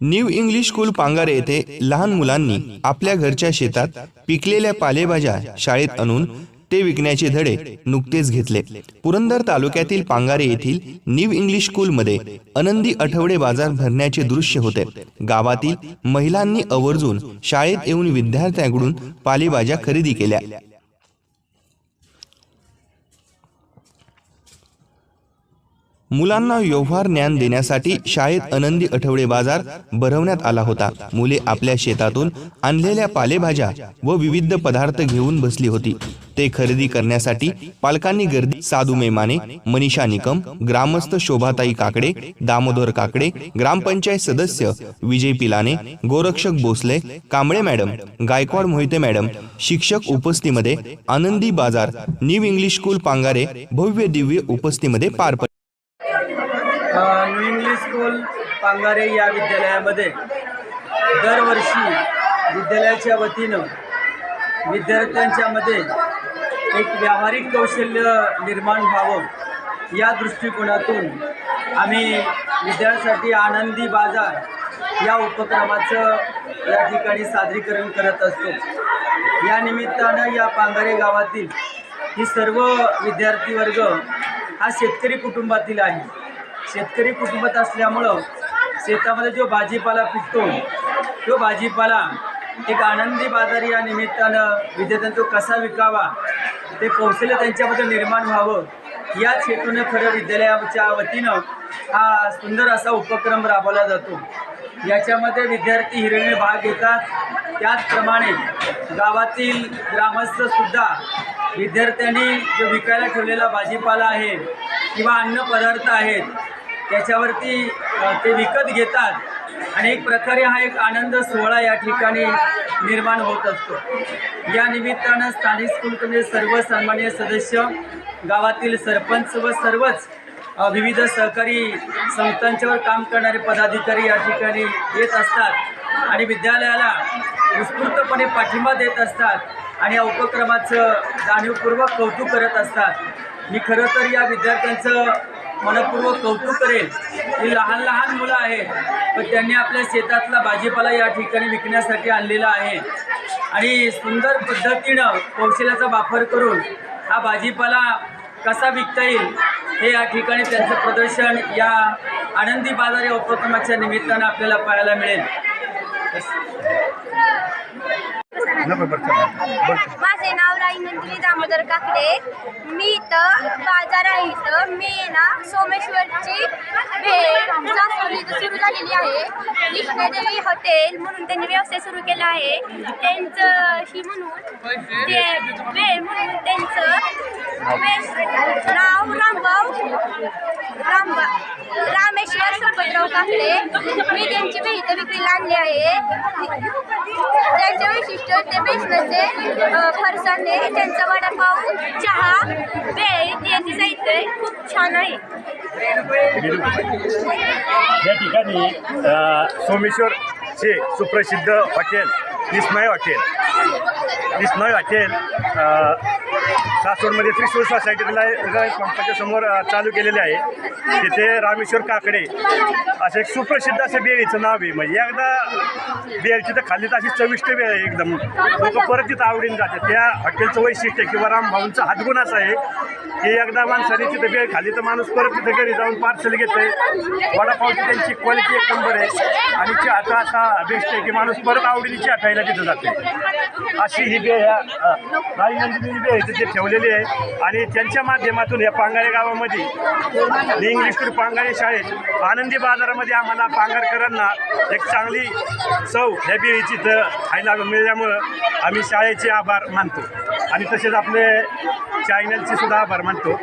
New English school Pangare येथे लहान मुलांनी आपल्या घरच्या शेतात पिकलेल्या पालेभाज्या शाळेत आणून ते विकण्याचे धडे नुकतेच घेतले. पुरंदर तालुक्यातील पांगारे येथील न्यू इंग्लिश स्कूलमध्ये आनंदी आठवडे बाजार भरण्याचे दृश्य होते. गावातील महिलांनी आवर्जून शाळेत येऊन विद्यार्थ्यांकडून पालेभाज्या खरेदी केल्या. मुलांना व्यवहार ज्ञान देण्यासाठी शाळेत आनंदी आठवडे बाजार भरवण्यात आला होता. मुले आपल्या शेतातून आणलेल्या पालेभाज्या व विविध पदार्थ घेऊन बसली होती. ते खरेदी करण्यासाठी पालकांनी गर्दी साधू मेमाने मनीषा निकम ग्रामस्थ शोभाताई काकडे दामोदर काकडे ग्रामपंचायत सदस्य विजय पिलाने गोरक्षक भोसले कांबळे मॅडम गायकवाड मोहिते मॅडम शिक्षक उपस्थितीमध्ये आनंदी बाजार न्यू इंग्लिश स्कूल पांगारे भव्य दिव्य उपस्थितीमध्ये पार पडले. न्यू इंग्लिश स्कूल पांगारे या विद्यालयामध्ये दरवर्षी विद्यालयाच्या वतीनं विद्यार्थ्यांच्यामध्ये एक व्यावहारिक कौशल्य निर्माण व्हावं या दृष्टिकोनातून आम्ही विद्यार्थ्यांसाठी आनंदी बाजार या उपक्रमाचं या ठिकाणी सादरीकरण करत असतो. या निमित्तानं या पांगारे गावातील ही सर्व विद्यार्थी वर्ग हा शेतकरी कुटुंबातील आहे. शेतकरी कुटुंबात असल्यामुळं शेतामध्ये जो भाजीपाला पिकतो तो भाजीपाला एक आनंदी बाजार या निमित्तानं विद्यार्थ्यांचा तो कसा विकावा ते कौशल्य त्यांच्यामध्ये निर्माण व्हावं याच हेतूनं खरं विद्यालयाच्या वतीनं हा सुंदर असा उपक्रम राबवला जातो. याच्यामध्ये विद्यार्थी हिरणे भाग घेतात. त्याचप्रमाणे गावातील ग्रामस्थसुद्धा विद्यार्थ्यांनी जो विकायला ठेवलेला भाजीपाला आहे किंवा अन्न पदार्थ आहेत त्याच्यावरती ते विकत घेतात. आणि एक प्रकारे हा एक आनंद सोहळा या ठिकाणी निर्माण होत असतो. या निमित्तानं स्थानिक स्कूलमध्ये सर्व सन्मान्य सदस्य गावातील सरपंच व सर्वच विविध सहकारी संस्थांच्यावर काम करणारे पदाधिकारी या ठिकाणी येत असतात आणि विद्यालयाला उत्स्फूर्तपणे पाठिंबा देत असतात आणि या उपक्रमाचं जाणीवपूर्वक कौतुक करत असतात. मी खरं तर या विद्यार्थ्यांचं मनपूर्वक कौतुक करेल. ही लहान लहान मुलं आहेत पण त्यांनी आपल्या शेतातला भाजीपाला या ठिकाणी विकण्यासाठी आणलेला आहे. आणि सुंदर पद्धतीनं कौशल्याचा वापर करून हा भाजीपाला कसा विकता येईल हे या ठिकाणी त्यांचं प्रदर्शन या आनंदी बाजार या उपक्रमाच्या निमित्तानं आपल्याला पाहायला मिळेल. माझे नाव राई नंदिनी दामोदर काकडे. मी इथं सोमेश्वरची भेळ जास्वली सुरू झालेली आहे. कृष्णदेवी हॉटेल म्हणून त्यांनी व्यवसाय सुरू केला आहे. त्यांचं ही म्हणून ते भेळ म्हणून त्यांचं नाव रामभाऊ काकडे मी त्यांची भेळ विक्रीला आणली आहे. त्यांचे वैशिष्ट्य ते बेसनाचे फरसाने त्यांचा वडापाव चहा भेळ याचे साहित्य खूप छान आहे. या ठिकाणी अ, सोमेश्वरचे सुप्रसिद्ध hotel Vismay hotel. Vismay hotel सासवडमध्ये Trishul society Reliance पंपाच्या समोर चालू केलेले आहे. तिथे रामेश्वर काकडे असं एक सुप्रसिद्ध असं बेळीचं नाव आहे. म्हणजे एकदा बेळची तर खाल्ली तर अशी चविष्ट वेळ आहे एकदम. लोक परत तिथं आवडीन जाते त्या हॉटेलचं वैशिष्ट्य किंवा रामभाऊंचा हातगुण असा आहे की एकदा माणसाने तिथं बेळ खाली तर माणूस परत तिथं घरी जाऊन पार्सल घेतोय. वडापावची त्यांची क्वालिटी एक नंबर आहे. आणि चहाचा असा बेस्ट आहे की माणूस परत आवडीने चहा प्यायला तिथं जाते अशी ही बेळ ह्या राजनंदिनी बेळ तिथे ठेवलेली आहे. आणि त्यांच्या माध्यमातून या पांगारे गावामध्ये मी इंग्लिश स्कूल पांगारे शाळेत आनंदी बाजारामध्ये आम्हाला पांगारकरांना एक चांगली चव ह्या बेळीची इथं खायला मिळाल्यामुळं आम्ही शाळेचे आभार मानतो. आणि तसेच आपले चॅनलचे सुद्धा आभार मानतो.